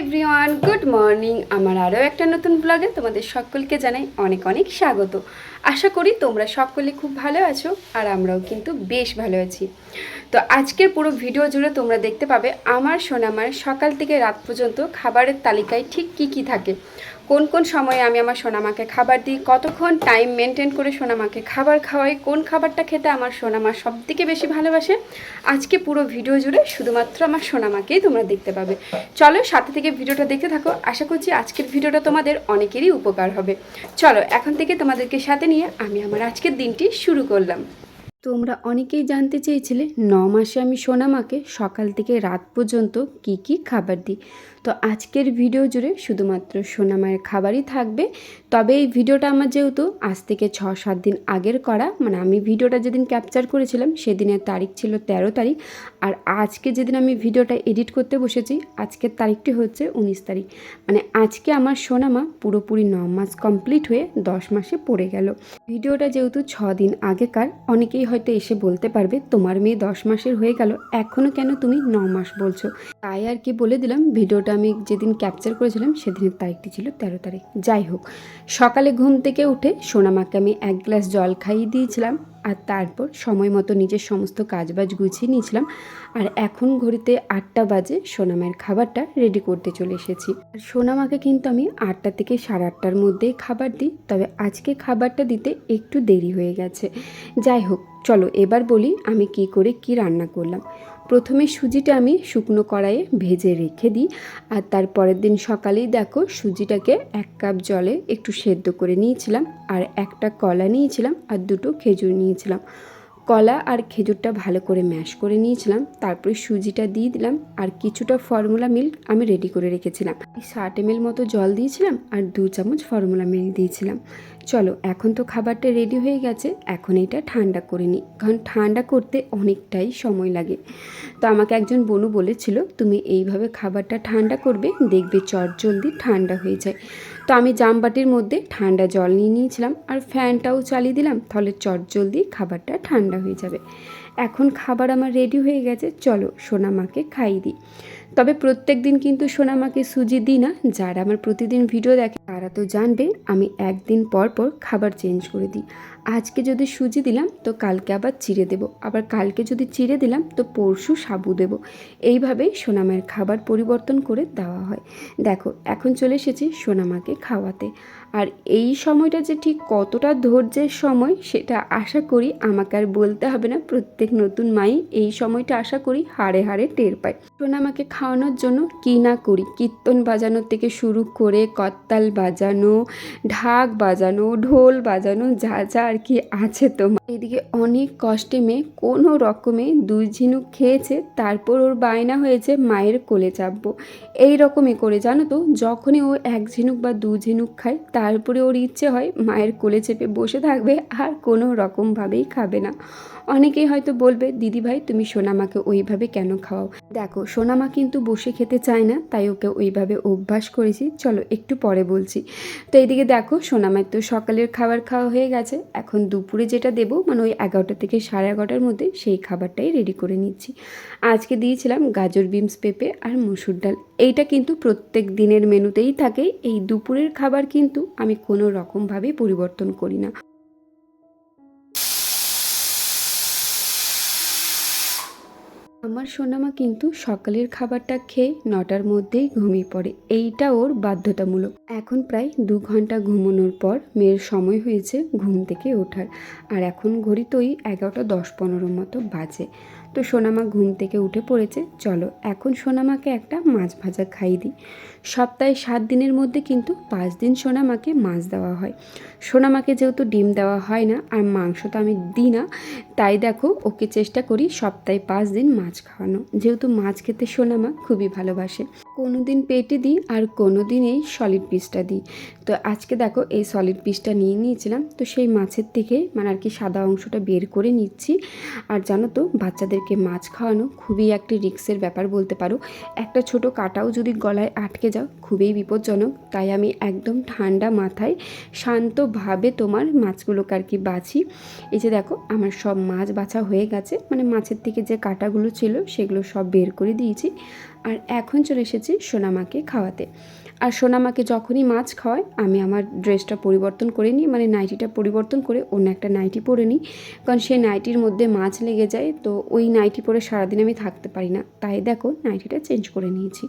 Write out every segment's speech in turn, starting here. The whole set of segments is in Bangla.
এভরিওয়ান গুড মর্নিং আমার আরও একটা নতুন ব্লগে তোমাদের সকলকে জানাই অনেক অনেক স্বাগত। আশা করি তোমরা সকলে খুব ভালো আছো আর আমরাও কিন্তু বেশ ভালো আছি। তো আজকের পুরো ভিডিও জুড়ে তোমরা দেখতে পাবে আমার সোনামার সকাল থেকে রাত পর্যন্ত খাবারের তালিকায় ঠিক কি কি থাকে। কোন কোন সময়ে আমি আমার সোনামাকে খাবার দিই, কতক্ষণ টাইম মেনটেন করে সোনামাকে খাবার খাওয়াই, কোন খাবারটা খেতে আমার সোনামা সব থেকে বেশি ভালোবাসে, আজকে পুরো ভিডিও জুড়ে শুধুমাত্র আমার সোনামাকেই তোমরা দেখতে পাবে। চলো সাথে থেকে ভিডিওটা দেখতে থাকো, আশা করছি আজকের ভিডিওটা তোমাদের অনেকেরই উপকার হবে। চলো, এখন থেকে তোমাদেরকে সাথে নিয়ে আমি আমার আজকের দিনটি শুরু করলাম। তোমরা অনেকেই জানতে চেয়েছিলে ন মাসে আমি সোনামাকে সকাল থেকে রাত পর্যন্ত কি কি খাবার দিই। তো আজকের ভিডিও জুড়ে শুধুমাত্র সোনামায়ের খাবারই থাকবে। তবে এই ভিডিওটা আমার যেহেতু আজ থেকে ছ সাত দিন আগের করা মানে আমি ভিডিওটা যেদিন ক্যাপচার করেছিলাম সেদিনের তারিখ ছিল তেরো তারিখ। আর আজকে যেদিন আমি ভিডিওটা এডিট করতে বসেছি, আজকের তারিখটি হচ্ছে উনিশ তারিখ। মানে আজকে আমার সোনামা পুরোপুরি ন মাস কমপ্লিট হয়ে দশ মাসে পড়ে গেল। ভিডিওটা যেহেতু ছ দিন আগেকার, অনেকেই হয়তো এসে বলতে পারবে, তোমার মেয়ে দশ মাসের হয়ে গেল এখনও কেন তুমি ন মাস বলছো? তাই আর কি বলে দিলাম, ভিডিওটা আমি যেদিন ক্যাপচার করেছিলাম, সেদিনের তারিখটি ছিল তেরো তারিখ। যাই হোক, সকালে ঘুম থেকে উঠে সোনামাকে আমি এক গ্লাস জল খাইয়ে দিয়েছিলাম। আর তারপর সময় মতো নিজের সমস্ত কাজবাজ গুছিয়ে নিয়েছিলাম। আর এখন ঘড়িতে আটটা বাজে সোনামের খাবারটা রেডি করতে চলে এসেছি। আর সোনামাকে কিন্তু আমি আটটা থেকে সাড়ে আটটার মধ্যেই খাবার দিই, তবে আজকে খাবারটা দিতে একটু দেরি হয়ে গেছে। যাই হোক, চলো এবার বলি আমি কি করে কি রান্না করলাম। প্রথমে সুজিটা আমি শুকনো কড়াইয়ে ভেজে রেখে দিই আর তার পরের দিন সকালেই দেখো সুজিটাকে এক কাপ জলে একটু সেদ্ধ করে নিয়েছিলাম আর একটা কলা নিয়েছিলাম আর দুটো খেজুর নিয়েছিলাম। কলা আর খেজুরটা ভালো করে ম্যাশ করে নিয়েছিলাম, তারপরে সুজিটা দিয়ে দিলাম আর কিছুটা ফর্মুলা মিল্ক আমি রেডি করে রেখেছিলাম। ষাট এম মতো জল দিয়েছিলাম আর দু চামচ ফর্মুলা মিল্ক দিয়েছিলাম। চলো, এখন তো খাবারটা রেডি হয়ে গেছে, এখন এটা ঠান্ডা করে নিই, কারণ ঠান্ডা করতে অনেকটাই সময় লাগে। তো আমাকে একজন বনু বলেছিল, তুমি এইভাবে খাবারটা ঠান্ডা করবে, দেখবে চট জলদি ঠান্ডা হয়ে যায়। তো আমি জামবাটির মধ্যে ঠান্ডা জল নিয়ে নিয়েছিলাম আর ফ্যানটাও চালিয়ে দিলাম, তাহলে চট জলদি খাবারটা ঠান্ডা হয়ে যাবে। এখন খাবার আমার রেডি হয়ে গেছে, চলো সোনামাকে খাইয়ে দিই। তবে প্রত্যেক দিন কিন্তু সোনামাকে সুজি দিই না, যারা আমার প্রতিদিন ভিডিও দেখে তারা তো জানবে, আমি একদিন পর পর খাবার চেঞ্জ করে দিই। আজকে যদি সুজি দিলাম, তো কালকে আবার চিড়ে দেব, আবার কালকে যদি চিড়ে দিলাম, তো পরশু সাবু দেব। এইভাবেই সোনামায়ের খাবার পরিবর্তন করে দেওয়া হয়। দেখো, এখন চলে এসেছি সোনামাকে খাওয়াতে। আর এই সময়টা যে ঠিক কতটা ধৈর্যের সময়, সেটা আশা করি আমাকে আর বলতে হবে না। প্রত্যেক নতুন মাই এই সময়টা আশা করি হাড়ে হাড়ে টের পায়। সোনামাকে খাওয়ানোর জন্য কী না করি? কীর্তন বাজানোর থেকে শুরু করে করতাল বাজানো, ঢাক বাজানো, ঢোল বাজানো, যা যা আর কি আছে তোমার। এদিকে অনেক কষ্টে মেয়ে কোনো রকমে দুই ঝিনুক খেয়েছে, তারপর ওর বায়না হয়েছে মায়ের কোলে চাপবো। এই রকমই করে জানো তো, যখনই ও এক ঝিনুক বা দু ঝিনুক খায় তারপরে ওর ইচ্ছে হয় মায়ের কোলে চেপে বসে থাকবে আর কোনো রকমভাবেই খাবে না। অনেকেই হয়তো বলবে, দিদি ভাই, তুমি সোনামাকে ওইভাবে কেন খাওয়াও? দেখো, সোনামা কিন্তু বসে খেতে চায় না, তাই ওকে ওইভাবে অভ্যাস করেছি। চলো, একটু পরে বলছি। তো এইদিকে দেখো, সোনামার তো সকালের খাবার খাওয়া হয়ে গেছে। এখন দুপুরে যেটা দেবো মানে ওই এগারোটা থেকে সাড়ে এগারোটার মধ্যে সেই খাবারটাই রেডি করে নিচ্ছি। আজকে দিয়েছিলাম গাজর বিনস পেঁপে আর মুসুর ডাল। এইটা কিন্তু প্রত্যেক দিনের মেনুতেই থাকে। এই দুপুরের খাবার কিন্তু আমি কোনো রকমভাবে পরিবর্তন করি না। আমার সোনামা কিন্তু সকালের খাবারটা খেয়ে নটার মধ্যেই ঘুমিয়ে পড়ে। এইটা ওর বাধ্যতামূলক। এখন প্রায় দু ঘণ্টা ঘুমানোর পর মেয়ের সময় হয়েছে ঘুম থেকে ওঠার। আর এখন ঘড়ি তো ওই এগারোটা দশ পনেরো মতো বাজে। তো সোনামা ঘুম থেকে উঠে পড়েছে। চলো এখন সোনামাকে একটা মাছ ভাজা খাই দিই। সপ্তাহে সাত দিনের মধ্যে কিন্তু পাঁচ দিন সোনামাকে মাছ দেওয়া হয়। সোনামাকে যেহেতু ডিম দেওয়া হয় না আর মাংস তো আমি দিই না, তাই দেখো ওকে চেষ্টা করি সপ্তাহে পাঁচ দিন মাছ খাওয়ানো। যেহেতু মাছ খেতে সোনামা খুবই ভালোবাসে। কোনো দিন পেটে দিই আর কোনো দিন এই সলিড পিসটা দিই। তো আজকে দেখো এই সলিড পিসটা নিয়ে নিয়েছিলাম, তো সেই মাছের থেকে মানে আর কি সাদা অংশটা বের করে নিচ্ছি। আর জানো তো বাচ্চাদেরকে মাছ খাওয়ানো খুবই একটি রিক্সের ব্যাপার বলতে পারো। একটা ছোট কাটাও যদি গলায় আটকে যাও, খুবই বিপজ্জনক। তাই আমি একদম ঠান্ডা মাথায় শান্তভাবে তোমার মাছগুলোকে আর কি বাছি। এই যে দেখো, আমার সব মাছ বাছা হয়ে গেছে। মানে মাছের থেকে যে কাটাগুলো ছিল, সেগুলো সব বের করে দিয়েছি। আর এখন চলে এসেছি সোনামাকে খাওয়াতে। আর সোনামাকে যখনই মাছ খাওয়ায়, আমি আমার ড্রেসটা পরিবর্তন করে নিই মানে নাইটিটা পরিবর্তন করে অন্য একটা নাইটি পরে নিই। কারণ সেই নাইটির মধ্যে মাছ লেগে যায়, তো ওই নাইটি পরে সারাদিন আমি থাকতে পারি না। তাই দেখো, নাইটিটা চেঞ্জ করে নিয়েছি।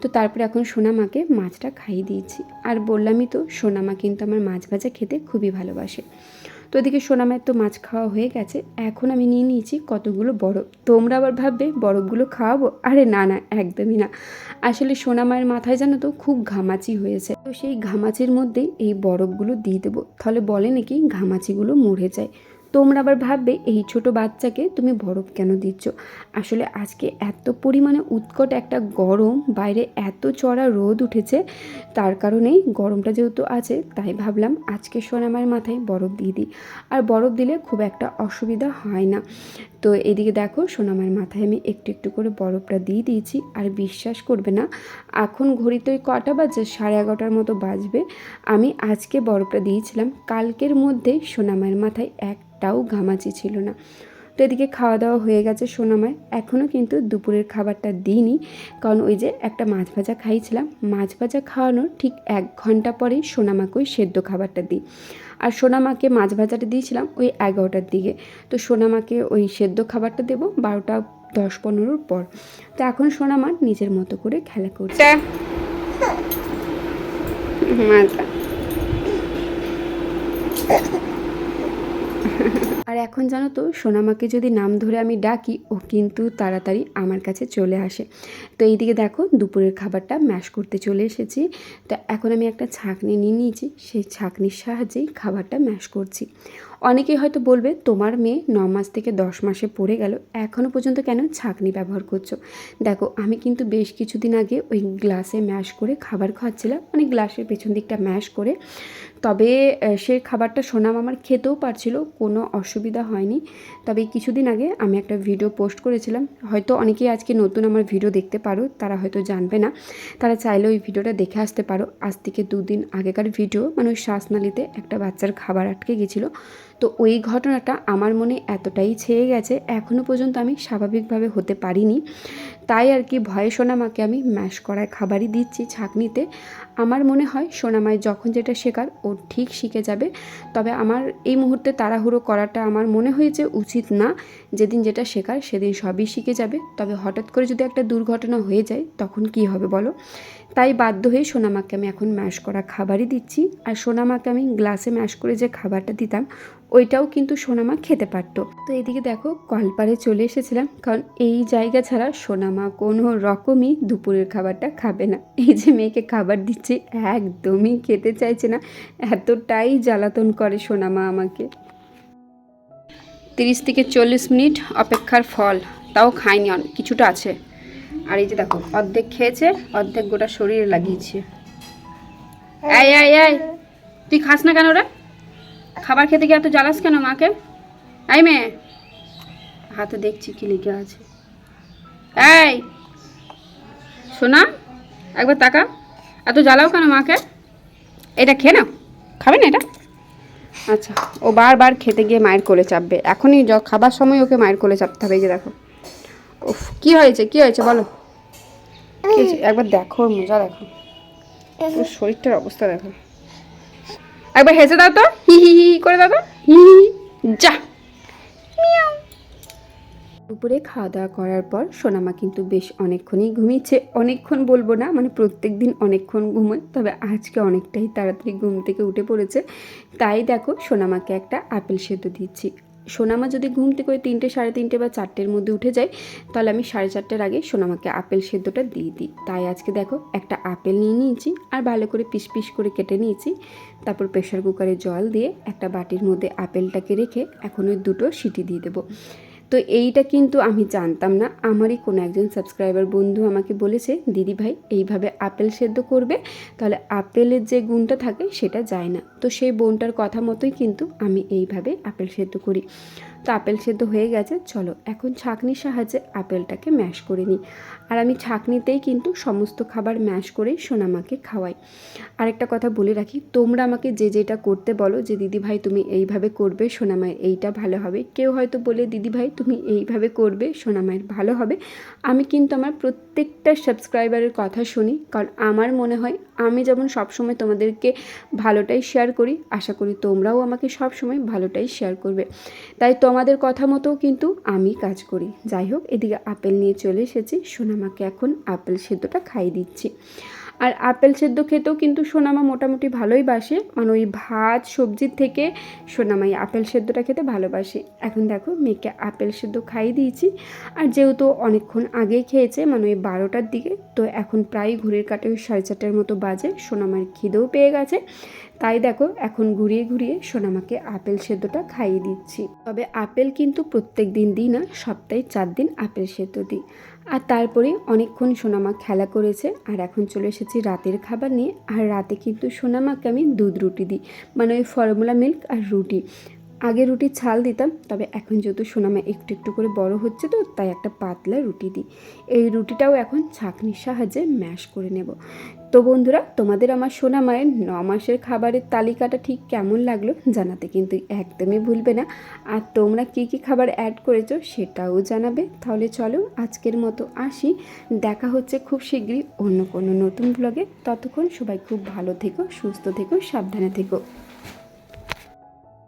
তো তারপরে এখন সোনামাকে মাছটা খাইয়ে দিয়েছি। আর বললামই তো সোনামা কিন্তু আমার মাছ ভাজা খেতে খুবই ভালোবাসে। তো এদিকে সোনামের তো মাছ খাওয়া হয়ে গেছে, এখন আমি নিয়ে নিয়েছি কতগুলো বরফ। তোমরা আবার ভাববে, বরফগুলো খাওয়াবো? আরে না না, একদমই না। আসলে সোনামায়ের মাথায় জানো তো খুব ঘামাচি হয়েছে। তো সেই ঘামাচির মধ্যেই এই বরফগুলো দিয়ে দেবো। তাহলে বলে নাকি ঘামাচিগুলো মরে যায়। তোমরা আবার ভাববে, এই ছোট বাচ্চাকে তুমি বরফ কেন দিচ্ছ? আসলে আজকে এত পরিমাণে উৎকট একটা গরম, বাইরে এত চড়া রোদ উঠেছে, তার কারণেই গরমটা যেহেতু আছে, তাই ভাবলাম আজকে সোনামার মাথায় বরফ দিয়ে দিই। আর বরফ দিলে খুব একটা অসুবিধা হয় না। তো এদিকে দেখো, সোনামার মাথায় আমি একটু একটু করে বরফটা দিয়ে দিয়েছি। আর বিশ্বাস করবে না, এখন ঘড়িতে কটা বাজে, সাড়ে এগারোটার মতো বাজবে। আমি আজকে বরফটা দিয়েছিলাম, কালকের মধ্যে সোনামায়ের মাথায় একটাও ঘামাচি ছিল না। তো এদিকে খাওয়া দাওয়া হয়ে গেছে সোনামায়। এখনও কিন্তু দুপুরের খাবারটা দিইনি। কারণ ওই যে একটা মাছ ভাজা খাইছিলাম। মাছ ভাজা খাওয়ানোর ঠিক এক ঘণ্টা পরেই সোনামাকে ওই সেদ্ধ খাবারটা দিই। আর সোনামাকে মাছ ভাজাটা দিয়েছিলাম ওই এগারোটার দিকে। তো সোনামাকে ওই সেদ্ধ খাবারটা দেবো বারোটা দশ পনেরোর পর। তো এখন সোনামা নিজের মতো করে খেলা করছে। মাথা আর এখন জানো তো, সোনামাকে যদি নাম ধরে আমি ডাকি, ও কিন্তু তাড়াতাড়ি আমার কাছে চলে আসে। তো এইদিকে দেখো, দুপুরের খাবারটা ম্যাশ করতে চলে এসেছি। তো এখন আমি একটা ছাঁকনি নিয়ে নিয়েছি, সেই ছাঁকনির সাহায্যেই খাবারটা ম্যাশ করছি। অনেকেই হয়তো বলবে, তোমার মেয়ে ন মাস থেকে দশ মাসে পড়ে গেল এখনও পর্যন্ত কেন ছাঁকনি ব্যবহার করছ? দেখো, আমি কিন্তু বেশ কিছুদিন আগে ওই গ্লাসে ম্যাশ করে খাবার খাওয়াচ্ছিলাম মানে গ্লাসের পেছন দিকটা ম্যাশ করে। তবে সে খাবারটা সোনাম আমার খেতেও পারছিল, কোনো অসুবিধা হয়নি। তবে কিছুদিন আগে আমি একটা ভিডিও পোস্ট করেছিলাম। হয়তো অনেকেই আজকে নতুন আমার ভিডিও দেখতে পারো, তারা হয়তো জানবে না। তারা চাইলে ওই ভিডিওটা দেখে আসতে পারো। আজ থেকে দুদিন আগেকার ভিডিও মানে ওই শ্বাসনালীতে একটা বাচ্চার খাবার আটকে গেছিল। তো ওই ঘটনাটা আমার মনে এতটাই ছেয়ে গেছে এখনও পর্যন্ত আমি স্বাভাবিকভাবে হতে পারিনি। তাই আর কি ভয়ে সোনামাকে আমি ম্যাশ করার খাবারই দিচ্ছি ছাঁকনিতে। আমার মনে হয় সোনামায় যখন যেটা শেখার, ও ঠিক শিখে যাবে। তবে আমার এই মুহূর্তে তাড়াহুড়ো করাটা আমার মনে হয়েছে উচিত না। যেদিন যেটা শেখার, সেদিন সবই শিখে যাবে। তবে হঠাৎ করে যদি একটা দুর্ঘটনা হয়ে যায়, তখন কি হবে বলো? তাই বাধ্য হয়ে সোনামাকে আমি এখন ম্যাশ করা খাবারই দিচ্ছি। আর সোনামাকে আমি গ্লাসে ম্যাশ করে যে খাবারটা দিতাম, ওইটাও কিন্তু সোনামা খেতে পারতো। তো এদিকে দেখো, কলপারে চলে এসেছিলাম। কারণ এই জায়গা ছাড়া সোনামা কোনো রকমই দুপুরের খাবারটা খাবে না। এই যে মেয়েকে খাবার দিচ্ছি, একদমই খেতে চাইছে না। এতটাই জ্বালাতন করে সোনা মা আমাকে। তিরিশ থেকে চল্লিশ মিনিট অপেক্ষার ফল, তাও খায়নি অনেক কিছুটা আছে। আর এই যে দেখো, অর্ধেক খেয়েছে, অর্ধেক গোটা শরীরে লাগিয়েছে। এই এই তুই খাস না কেন রে? খাবার খেতে গিয়ে এত জ্বালাস কেন মাকে? আই মেয়ে। হাতে দেখছি কি লিখে আছে। এই শোনা একবার তাকা এত জ্বালাও কেন মাকে? এটা খেয়ে নাও। খাবে না এটা? আচ্ছা ও বারবার খেতে গিয়ে মায়ের কোলে চাপবে। এখনই খাবার সময় ওকে মায়ের কোলে চাপতে হবে, এই যে দেখো। উফ, কি হয়েছে কি হয়েছে বলো? একবার দেখো মজা, দেখো। ওর শরীরটার অবস্থা, দেখো। একবার হেসে দাও তো। হি হি হি করে দাও তো। হি হি। যা। দুপুরে খাওয়া দাওয়া করার পর সোনামা কিন্তু বেশ অনেকক্ষণই ঘুমিয়েছে। অনেকক্ষণ বলব না মানে প্রত্যেক দিন অনেকক্ষণ ঘুমোয়, তবে আজকে অনেকটাই তাড়াতাড়ি ঘুম থেকে উঠে পড়েছে। তাই দেখো, সোনামাকে একটা আপেল সেদ্ধ দিচ্ছি। সোনামা যদি ঘুম থেকে ওই তিনটে, সাড়ে তিনটে বা চারটের মধ্যে উঠে যায়, তাহলে আমি সাড়ে চারটের আগে সোনামাকে আপেল সেদ্ধটা দিয়ে দিই। তাই আজকে দেখো, একটা আপেল নিয়ে নিয়েছি আর ভালো করে পিস পিস করে কেটে নিয়েছি। তারপর প্রেশার কুকারে জল দিয়ে একটা বাটির মধ্যে আপেলটাকে রেখে এখন ওই দুটো সিটি দিয়ে দেবো। তো এইটা কিন্তু আমি জানতাম না। আমারই কোনো একজন সাবস্ক্রাইবার বন্ধু আমাকে বলেছে, দিদি ভাই, এইভাবে আপেল সেদ্ধ করবে, তাহলে আপেলের যে গুণটা থাকে সেটা যায় না। তো সেই বোনটার কথা মতোই কিন্তু আমি এইভাবে আপেল সেদ্ধ করি। তো আপেল সেদ্ধ হয়ে গেছে, চলো এখন ছাঁকনির সাহায্যে আপেলটাকে ম্যাশ করে নিই। আর আমি ছাঁকনিতেই কিন্তু সমস্ত খাবার ম্যাশ করেই সোনামাকে খাওয়াই। আরেকটা কথা বলে রাখি, তোমরা আমাকে যে যেটা করতে বলো যে দিদি ভাই তুমি এইভাবে করবে সোনামায় এইটা ভালো হবে। কেউ হয়তো বলে দিদি ভাই তুমি এইভাবে করবে, সোনামায়ের ভালো হবে। আমি কিন্তু আমার প্রত্যেকটা সাবস্ক্রাইবারের কথা শুনি, কারণ আমার মনে হয় আমি যেমন সবসময় তোমাদেরকে ভালোটাই শেয়ার করি, আশা করি তোমরাও আমাকে সবসময় ভালোটাই শেয়ার করবে। তাই তোমাদের কথা মতো কিন্তু আমি কাজ করি। যাই হোক, এদিকে আপেল নিয়ে চলে এসেছি, সোনামাকে এখন আপেল সেদ্ধটা খাই দিচ্ছি। আর আপেল সেদ্ধ খেতেও কিন্তু সোনামা মোটামুটি ভালোই বাসে। মানে ওই ভাত সবজির থেকে সোনামাই আপেল সেদ্ধটা খেতে ভালোবাসে। এখন দেখো, মেয়েকে আপেল সেদ্ধ খাইয়ে দিয়েছি। আর যেহেতু অনেকক্ষণ আগেই খেয়েছে মানে ওই বারোটার দিকে, তো এখন প্রায় ঘুরের কাটে ওই সাড়ে চারটার মতো বাজে, সোনামার খিদেও পেয়ে গেছে। তাই দেখো, এখন ঘুরিয়ে ঘুরিয়ে সোনামাকে আপেল সেদ্ধটা খাইয়ে দিচ্ছি। তবে আপেল কিন্তু প্রত্যেক দিন দিই না, সপ্তাহে চার দিন আপেল সেদ্ধ দিই। আর তারপরে অনেকক্ষণ সোনামা খেলা করেছে, আর এখন চলে এসেছি রাতের খাবার নিয়ে। আর রাতে কিন্তু সোনামাকে আমি দুধ রুটি দিই মানে ওই ফর্মুলা মিল্ক আর রুটি। আগে রুটির ছাল দিতাম, তবে এখন যেহেতু সোনামা একটু একটু করে বড় হচ্ছে তো, তাই একটা পাতলা রুটি দিই। এই রুটিটাও এখন ছাঁকনির সাহায্যে ম্যাশ করে নেব। তো বন্ধুরা, তোমাদের আমার সোনা মায়ের ন মাসের খাবারের তালিকাটা ঠিক কেমন লাগল জানাতে কিন্তু একদমই ভুলবে না। আর তোমরা কি কি খাবার অ্যাড করেছ সেটাও জানাবে। তাহলে চলো আজকের মতো আসি। দেখা হচ্ছে খুব শীঘ্রই অন্য কোনো নতুন ব্লগে ততক্ষণ সবাই খুব ভালো থেকো, সুস্থ থেকো, সাবধানে থেকো।